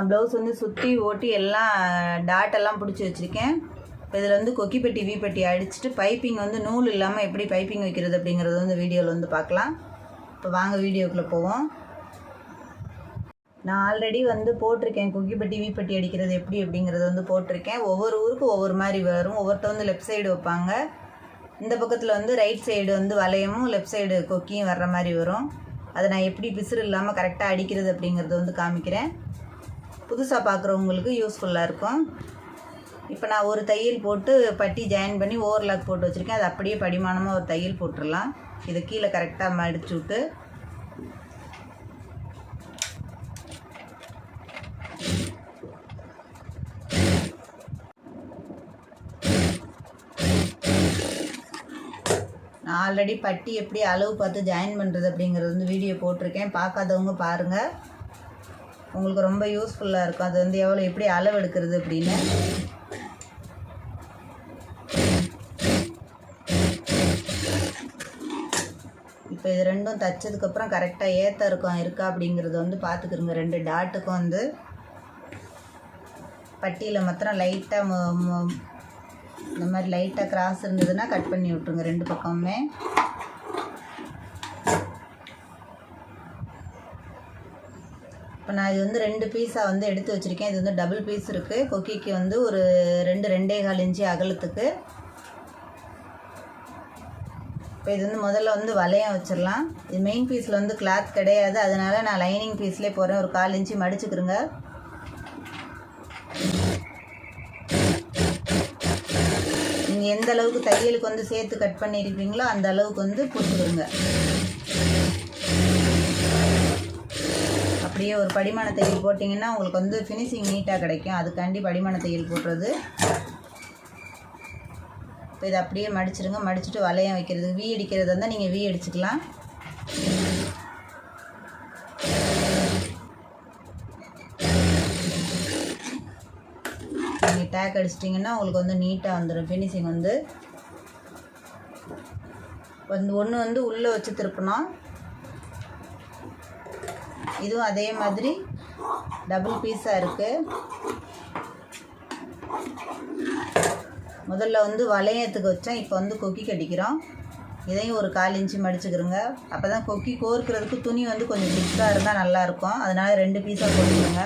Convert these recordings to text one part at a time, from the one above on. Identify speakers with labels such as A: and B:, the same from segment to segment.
A: நான் ப்ளவுஸ் வந்து சுற்றி ஓட்டி எல்லாம் டாட் எல்லாம் பிடிச்சி வச்சுருக்கேன். இப்போ இதில் வந்து கொக்கி பெட்டி வீ பெட்டி அடிச்சுட்டு பைப்பிங் வந்து நூல் இல்லாமல் எப்படி பைப்பிங் வைக்கிறது அப்படிங்கிறது வந்து வீடியோவில் வந்து பார்க்கலாம். இப்போ வாங்க வீடியோக்குள்ளே போவோம். நான் ஆல்ரெடி வந்து போட்டிருக்கேன். குக்கி பட்டி வீ அடிக்கிறது எப்படி அப்படிங்கிறது வந்து போட்டிருக்கேன். ஒவ்வொரு ஊருக்கும் ஒவ்வொரு மாதிரி வரும். ஒவ்வொருத்த வந்து லெஃப்ட் சைடு வைப்பாங்க. இந்த பக்கத்தில் வந்து ரைட் சைடு வந்து வளையமும் லெஃப்ட் சைடு கொக்கியும் வர்ற மாதிரி வரும். அதை நான் எப்படி பிசுறு இல்லாமல் கரெக்டாக அடிக்கிறது அப்படிங்கிறது வந்து காமிக்கிறேன். புதுசாக பார்க்குறவங்களுக்கு யூஸ்ஃபுல்லாக இருக்கும். இப்போ நான் ஒரு தையல் போட்டு பட்டி ஜாயின் பண்ணி ஓவர்லாக் போட்டு வச்சுருக்கேன். அது அப்படியே படிமானமாக ஒரு தையல் போட்டுடலாம். இதை கீழே கரெக்டாக மடிச்சு விட்டு. நான் ஆல்ரெடி பட்டி எப்படி அளவு பார்த்து ஜாயின் பண்ணுறது அப்படிங்கிறது வந்து வீடியோ போட்டிருக்கேன். பார்க்காதவங்க பாருங்கள் உங்களுக்கு ரொம்ப யூஸ்ஃபுல்லாக இருக்கும். அது வந்து எவ்வளோ எப்படி அளவு எடுக்கிறது அப்படின்னு. இப்போ இது ரெண்டும் தைச்சதுக்கப்புறம் கரெக்டாக ஏற்ற இருக்கும் இருக்கா அப்படிங்கிறத வந்து பார்த்துக்குருங்க ரெண்டு டாட்டுக்கும் வந்து பட்டியில் மாத்திரம் லைட்டாக இந்த மாதிரி லைட்டாக கிராஸ் இருந்ததுன்னா கட் பண்ணி விட்ருங்க ரெண்டு பக்கமுமே. இப்போ நான் இது வந்து ரெண்டு பீஸாக வந்து எடுத்து வச்சுருக்கேன். இது வந்து டபுள் பீஸ் இருக்குது கொக்கிக்கு வந்து ஒரு ரெண்டு ரெண்டே கால் இன்ச்சு அகலத்துக்கு. இப்போ இது வந்து முதல்ல வந்து வளையம் வச்சிடலாம் இது மெயின் பீஸில் வந்து கிளாத் கிடையாது. அதனால் நான் லைனிங் பீஸ்லேயே போகிறேன் ஒரு கால் இன்ச்சு மடிச்சுக்கிறேங்க நீங்கள் எந்த அளவுக்கு தையலுக்கு வந்து சேர்த்து கட் பண்ணியிருப்பீங்களோ அந்த அளவுக்கு வந்து பிடிச்சிக்கிடுங்க அப்படியே ஒரு படிமான தையல் போட்டிங்கன்னா உங்களுக்கு வந்து ஃபினிஷிங் நீட்டாக கிடைக்கும். அதுக்காண்டி படிமான தையல் போடுறது. இப்போ இதை அப்படியே மடிச்சிருங்க. மடிச்சுட்டு வளையம் வைக்கிறது வீ அடிக்கிறது இருந்தால் நீங்கள் வீ அடிச்சுக்கலாம். நீங்கள் டேக் அடிச்சிட்டிங்கன்னா உங்களுக்கு வந்து நீட்டாக வந்துடும் ஃபினிஷிங் வந்து. வந்து ஒன்று வந்து உள்ளே வச்சு திருப்பினா இதுவும் அதே மாதிரி டபுள் பீஸாக இருக்குது முதல்ல வந்து வளையத்துக்கு வச்சேன். இப்போ வந்து கொக்கி கடிக்கிறோம். இதையும் ஒரு கால் இன்ச்சு மடிச்சுக்கிறோங்க அப்போ தான் கொக்கி கோர்க்கிறதுக்கு துணி வந்து கொஞ்சம் திக்காக இருந்தால் நல்லாயிருக்கும் அதனால் ரெண்டு பீஸாக போட்டுக்கிறோங்க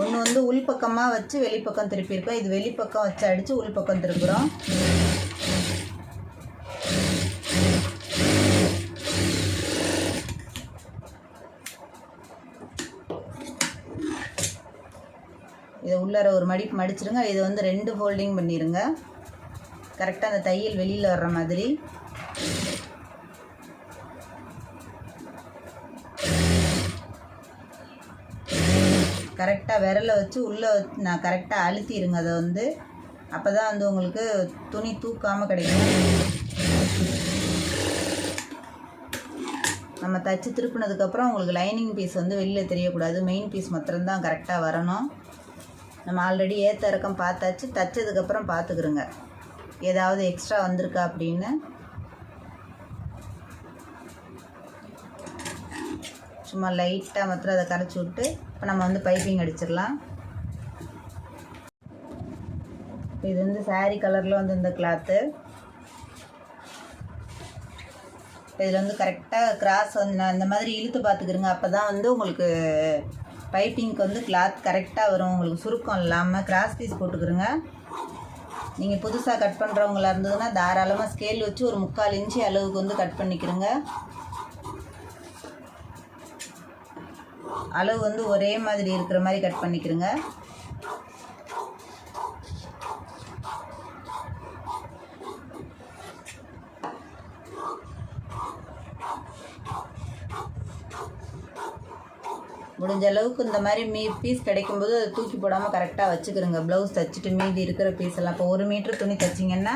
A: ஒன்று வந்து உள்பக்கமாக வச்சு வெளிப்பக்கம் திருப்பியிருக்கோம் இது வெளிப்பக்கம் வச்சு அடித்து உள்பக்கம் திருப்புறோம் இதை உள்ளார ஒரு மடிப்பு மடிச்சிருங்க. இது வந்து ரெண்டு ஃபோல்டிங் பண்ணிடுங்க கரெக்டாக அந்த தையல் வெளியில் வர்ற மாதிரி. கரெக்டாக விரலை வச்சு உள்ளே நான் கரெக்டாக அழுத்திடுங்க அதை வந்து. அப்போ தான் வந்து உங்களுக்கு துணி தூக்காமல் கிடைக்கும். நம்ம தச்சு திருப்பினதுக்கப்புறம் உங்களுக்கு லைனிங் பீஸ் வந்து வெளியில் தெரியக்கூடாது. மெயின் பீஸ் மாத்திரம்தான் கரெக்டாக வரணும். நம்ம ஆல்ரெடி ஏற்ற இறக்கம் பார்த்தாச்சு தைச்சதுக்கப்புறம் பார்த்துக்குறோங்க ஏதாவது எக்ஸ்ட்ரா வந்திருக்கா அப்படின்னு? சும்மா லைட்டாக மாத்திரம் அதை கரைச்சி விட்டு இப்போ நம்ம வந்து பைப்பிங் அடிச்சிடலாம். இப்போ இது வந்து saree கலரில் வந்து இந்த கிளாத்து இதில் வந்து கரெக்டாக கிராஸ் வந்து நான் இந்த மாதிரி இழுத்து பார்த்துக்கிறேங்க அப்போ தான் வந்து உங்களுக்கு பைப்பிங்க்கு வந்து கிளாத் கரெக்டாக வரும். உங்களுக்கு சுருக்கம் இல்லாமல் கிராஸ் பீஸ் போட்டுக்கிறோங்க நீங்கள் புதுசாக கட் பண்ணுறவங்களா இருந்ததுன்னா தாராளமாக ஸ்கேல் வச்சு ஒரு முக்கால் இன்ச்சு அளவுக்கு வந்து கட் பண்ணிக்கிறோங்க அளவு வந்து ஒரே மாதிரி இருக்கிற மாதிரி கட் பண்ணிக்கிறோங்க முடிஞ்ச அளவுக்கு இந்த மாதிரி மீ பீஸ் கிடைக்கும்போது அதை தூக்கி போடாமல் கரெக்டாக வச்சுக்கிறோங்க. ப்ளவுஸ் தைச்சிட்டு மீதி இருக்கிற பீஸ் எல்லாம். இப்போ ஒரு மீட்ரு துணி தைச்சிங்கன்னா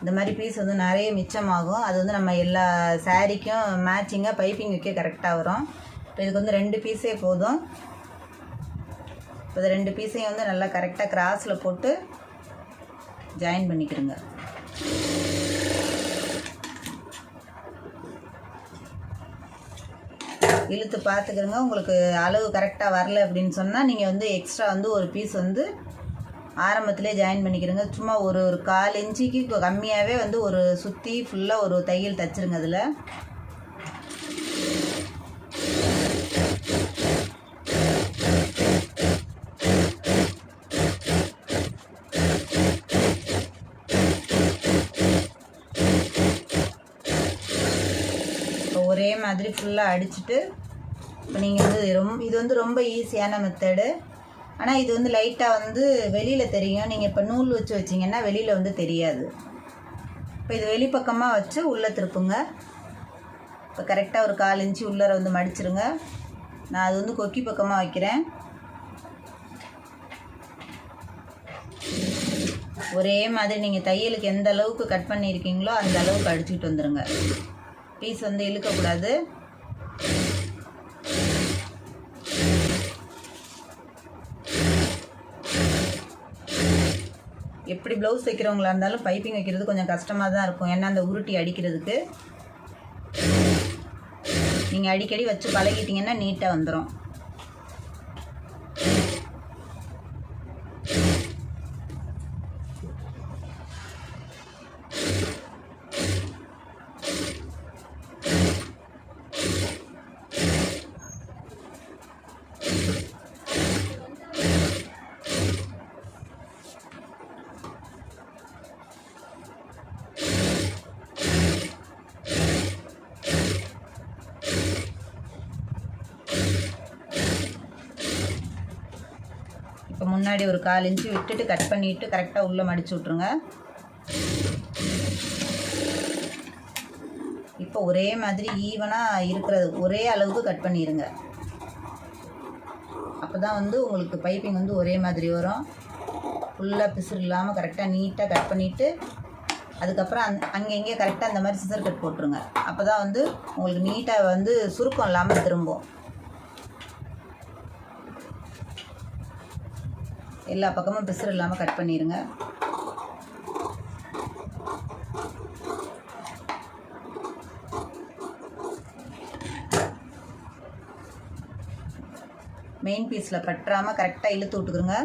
A: இந்த மாதிரி பீஸ் வந்து நிறைய மிச்சமாகும். அது வந்து நம்ம எல்லா சாரீக்கும் மேட்சிங்காக பைப்பிங் வைக்க கரெக்டாக வரும். இப்போ இதுக்கு வந்து ரெண்டு பீஸே போதும். இப்போ இந்த ரெண்டு பீஸையும் வந்து நல்லா கரெக்டாக கிராஸில் போட்டு ஜாயின் பண்ணிக்கிறோங்க. இழுத்து பார்த்துக்கிறங்க. உங்களுக்கு அளவு கரெக்டாக வரல அப்படின்னு சொன்னால் நீங்கள் வந்து எக்ஸ்ட்ரா வந்து ஒரு பீஸ் வந்து ஆரம்பத்திலே ஜாயின் பண்ணிக்கிறங்க. சும்மா ஒரு ஒரு கால் இன்ச்சுக்கு கம்மியாகவே வந்து ஒரு சுற்றி ஃபுல்லாக ஒரு தையல் தைச்சிருங்க அதில் இப்போ ஒரே மாதிரி ஃபுல்லாக அடிச்சுட்டு இப்போ நீங்கள் வந்து ரொம்ப இது வந்து ரொம்ப ஈஸியான மெத்தடு ஆனால் இது வந்து லைட்டாக வந்து வெளியில் தெரியும். நீங்கள் இப்போ நூல் வச்சு வச்சிங்கன்னா வெளியில் வந்து தெரியாது. இப்போ இது வெளிப்பக்கமாக வச்சு உள்ளே திருப்புங்க. இப்போ கரெக்டாக ஒரு கால் இன்ச்சு உள்ளர வந்து மடிச்சிருங்க. நான் அது வந்து கொக்கி பக்கமாக வைக்கிறேன். ஒரே மாதிரி நீங்கள் தையலுக்கு எந்த அளவுக்கு கட் பண்ணியிருக்கீங்களோ அந்த அளவுக்கு அடிச்சுட்டு வந்துடுங்க பீஸ் வந்து இழுக்கக்கூடாது. எப்படி ப்ளவுஸ் தைக்கிறவங்களா இருந்தாலும் பைப்பிங் வைக்கிறது கொஞ்சம் கஷ்டமாக தான் இருக்கும். ஏன்னா அந்த உருட்டி அடிக்கிறதுக்கு. நீங்கள் அடிக்கடி வச்சு பழகிட்டிங்கன்னா நீட்டாக வந்துடும் முன்னாடி ஒரு கால் இன்ச்சு விட்டுட்டு கட் பண்ணிவிட்டு கரெக்டாக உள்ளே மடிச்சு விட்ருங்க இப்போ ஒரே மாதிரி ஈவனாக இருக்கிறது ஒரே அளவுக்கு கட் பண்ணிடுங்க அப்போ தான் வந்து உங்களுக்கு பைப்பிங் வந்து ஒரே மாதிரி வரும். ஃபுல்லாக பிசுறு இல்லாமல் கரெக்டாக நீட்டாக கட் பண்ணிவிட்டு அதுக்கப்புறம் அந் அங்கங்கே கரெக்டாக அந்த மாதிரி சிசர் கட் போட்டுருங்க. அப்போ தான் வந்து உங்களுக்கு நீட்டாக வந்து சுருக்கம் இல்லாமல் திரும்பும். எல்லா பக்கமும் பிசுறு இல்லாமல் கட் பண்ணிடுங்க மெயின் பீஸில் பற்றாமல் கரெக்டாக இழுத்து விட்டுக்குருங்க.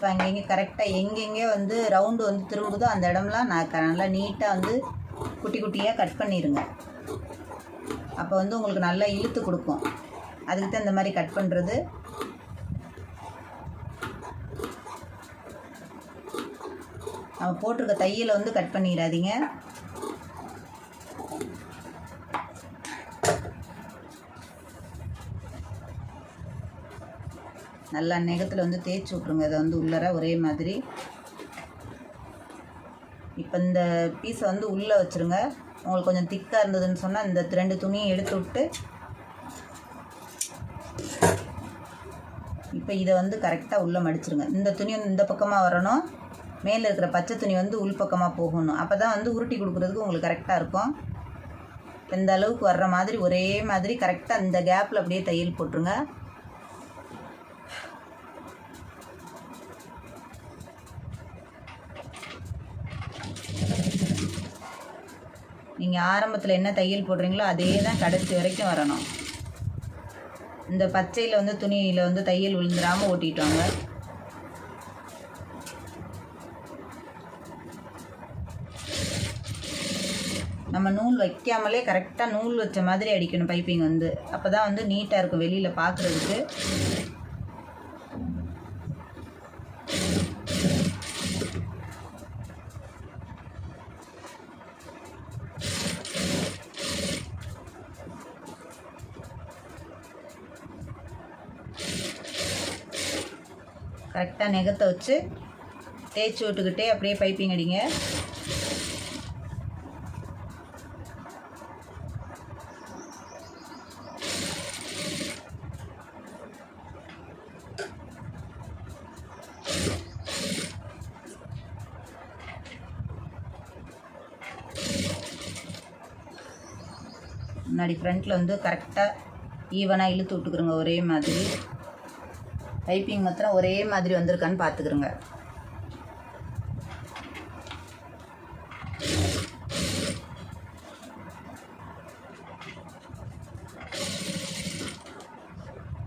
A: இப்போ அங்கங்கே கரெக்டாக எங்கெங்கே வந்து ரவுண்டு வந்து திரும்புதோ அந்த இடம்லாம் நான் க- நல்லா நீட்டாக வந்து குட்டி குட்டியாக கட் பண்ணிடுங்க அப்போ வந்து உங்களுக்கு நல்லா இழுத்து கொடுக்கும். அதுக்கு தான் இந்த மாதிரி கட் பண்ணுறது நம்ம போட்டிருக்க தையலை வந்து கட் பண்ணிடாதீங்க. நல்லா நெகத்தில் வந்து தேய்ச்சி விட்ருங்க இதை வந்து உள்ளர ஒரே மாதிரி. இப்போ இந்த பீஸை வந்து உள்ளே வச்சுருங்க. உங்களுக்கு கொஞ்சம் திக்காக இருந்ததுன்னு சொன்னால் இந்த ரெண்டு துணியை எடுத்து விட்டு இப்போ இதை வந்து கரெக்டாக உள்ளே மடிச்சிருங்க. இந்த துணி வந்து இந்த பக்கமாக வரணும். மேலே இருக்கிற பச்சை துணி வந்து உள் பக்கமாக போகணும். அப்போ தான் வந்து உருட்டி கொடுக்குறதுக்கு உங்களுக்கு கரெக்டாக இருக்கும். இந்த அளவுக்கு வர்ற மாதிரி ஒரே மாதிரி கரெக்டாக இந்த கேப்பில் அப்படியே தையல் போட்டுருங்க. நீங்கள் ஆரம்பத்தில் என்ன தையல் போடுறீங்களோ அதே தான் கடைசி வரைக்கும் வரணும். இந்த பச்சையில் வந்து துணியில் வந்து தையல் விழுந்துடாமல் ஓட்டிட்டு வாங்க. நம்ம நூல் வைக்காமலே கரெக்டாக நூல் வச்ச மாதிரி அடிக்கணும் பைப்பிங் வந்து. அப்போ தான் வந்து நீட்டாக இருக்கும் வெளியில் பார்க்குறதுக்கு கரெக்டாக நெகத்தை வச்சு தேய்ச்சி விட்டுக்கிட்டே அப்படியே பைப்பிங் அடிங்க. முன்னாடி ஃப்ரண்ட்டில் வந்து கரெக்டாக ஈவனாக இழுத்து விட்டுக்குறோங்க ஒரே மாதிரி. டைப்பிங் மாத்திரம் ஒரே மாதிரி வந்திருக்கான்னு பார்த்துக்குறோங்க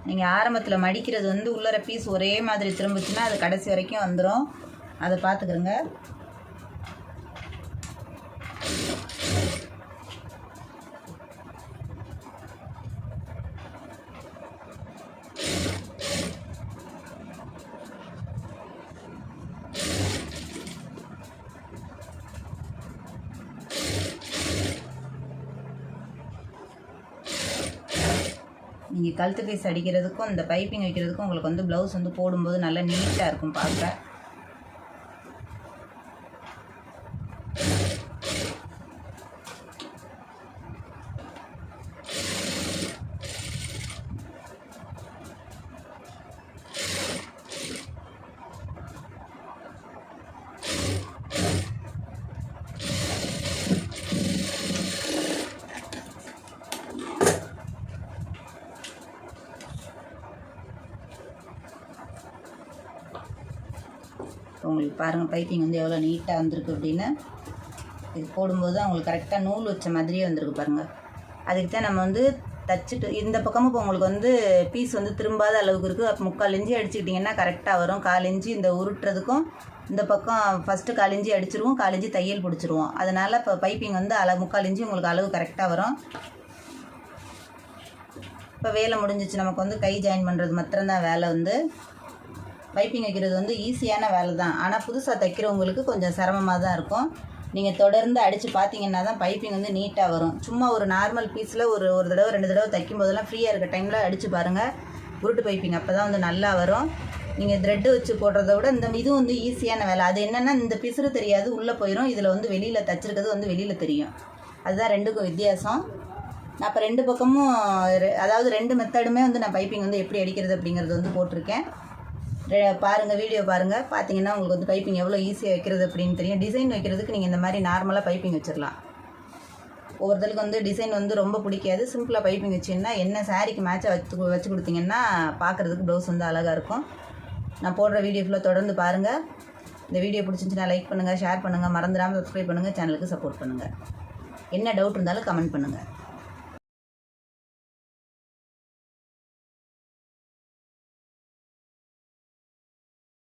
A: நீங்கள் ஆரம்பத்தில் மடிக்கிறது வந்து உள்ளர பீஸ் ஒரே மாதிரி திரும்பிச்சுன்னா அது கடைசி வரைக்கும் வந்துடும் அதை பார்த்துக்கிறோங்க கழுத்து பீஸ் அடிக்கிறதுக்கும் இந்த பைப்பிங் வைக்கிறதுக்கும் உங்களுக்கு வந்து ப்ளவுஸ் வந்து போடும்போது நல்லா நீட்டாக இருக்கும் பார்க்க. உங்களுக்கு பாருங்கள் பைப்பிங் வந்து எவ்வளோ நீட்டாக வந்திருக்கு அப்படின்னு. இது போடும்போது அவங்களுக்கு கரெக்டாக நூல் வச்ச மாதிரியே வந்திருக்கு பாருங்கள் அதுக்கு தான் நம்ம வந்து தச்சுட்டு இந்த பக்கமும் இப்போ உங்களுக்கு வந்து பீஸ் வந்து திரும்பாத அளவுக்கு இருக்குது அப்போ முக்கால் இஞ்சி அடிச்சுக்கிட்டிங்கன்னா கரெக்டாக வரும். கால் இஞ்சி இந்த உருட்டுறதுக்கும் இந்த பக்கம் ஃபஸ்ட்டு கால் இஞ்சி அடிச்சிருவோம் கால் இஞ்சி தையல் பிடிச்சிருவோம். அதனால் இப்போ பைப்பிங் வந்து அளவு முக்கால் இஞ்சி உங்களுக்கு அளவு கரெக்டாக வரும். இப்போ வேலை முடிஞ்சிச்சு. நமக்கு வந்து கை ஜாயின் பண்ணுறது மாத்திரம்தான் வேலை வந்து. பைப்பிங் வைக்கிறது வந்து ஈஸியான வேலை தான் ஆனால் புதுசாக தைக்கிறவங்களுக்கு கொஞ்சம் சிரமமாக தான் இருக்கும். நீங்கள் தொடர்ந்து அடித்து பார்த்தீங்கன்னா தான் பைப்பிங் வந்து நீட்டாக வரும். சும்மா ஒரு நார்மல் பீஸில் ஒரு ஒரு தடவை ரெண்டு தடவை தைக்கும் போதெல்லாம் ஃப்ரீயாக இருக்க டைமில் அடித்து பாருங்கள் உருட்டு பைப்பிங் அப்போ தான் வந்து நல்லா வரும். நீங்கள் த்ரெட்டு வச்சு போடுறத விட இந்த இதுவும் வந்து ஈஸியான வேலை. அது என்னென்னா இந்த பிசுறு தெரியாது உள்ளே போயிடும் இதில் வந்து வெளியில் தைச்சிருக்கிறது வந்து வெளியில் தெரியும். அதுதான் ரெண்டுக்கும் வித்தியாசம். நான் இப்போ ரெண்டு பக்கமும் ரெ- அதாவது ரெண்டு மெத்தடுமே வந்து நான் பைப்பிங் வந்து எப்படி அடிக்கிறது அப்படிங்கிறது வந்து போட்டிருக்கேன். பாருங்கள் வீடியோ பாருங்கள் பார்த்தீங்கன்னா உங்களுக்கு வந்து பைப்பிங் எவ்வளோ ஈஸியாக வைக்கிறது அப்படின்னு தெரியும். டிசைன் வைக்கிறதுக்கு நீங்கள் இந்த மாதிரி நார்மலாக பைப்பிங் வச்சிடலாம் ஒவ்வொருத்தருக்கு வந்து டிசைன் வந்து ரொம்ப பிடிக்காது. சிம்பிளாக பைப்பிங் வச்சிங்கன்னா என்ன சாரீக்கு மேட்சாக வச்சு வச்சு கொடுத்தீங்கன்னா பார்க்குறதுக்கு ப்ளவுஸ் வந்து அழகாக இருக்கும். நான் போடுற வீடியோ ஃபுல்லாக தொடர்ந்து பாருங்கள் இந்த வீடியோ பிடிச்சிருந்துச்சுன்னா லைக் பண்ணுங்கள் ஷேர் பண்ணுங்கள் மறந்துடாமல் சப்ஸ்கிரைப் பண்ணுங்கள் சேனலுக்கு சப்போர்ட் பண்ணுங்கள் என்ன டவுட் இருந்தாலும் கமெண்ட் பண்ணுங்கள்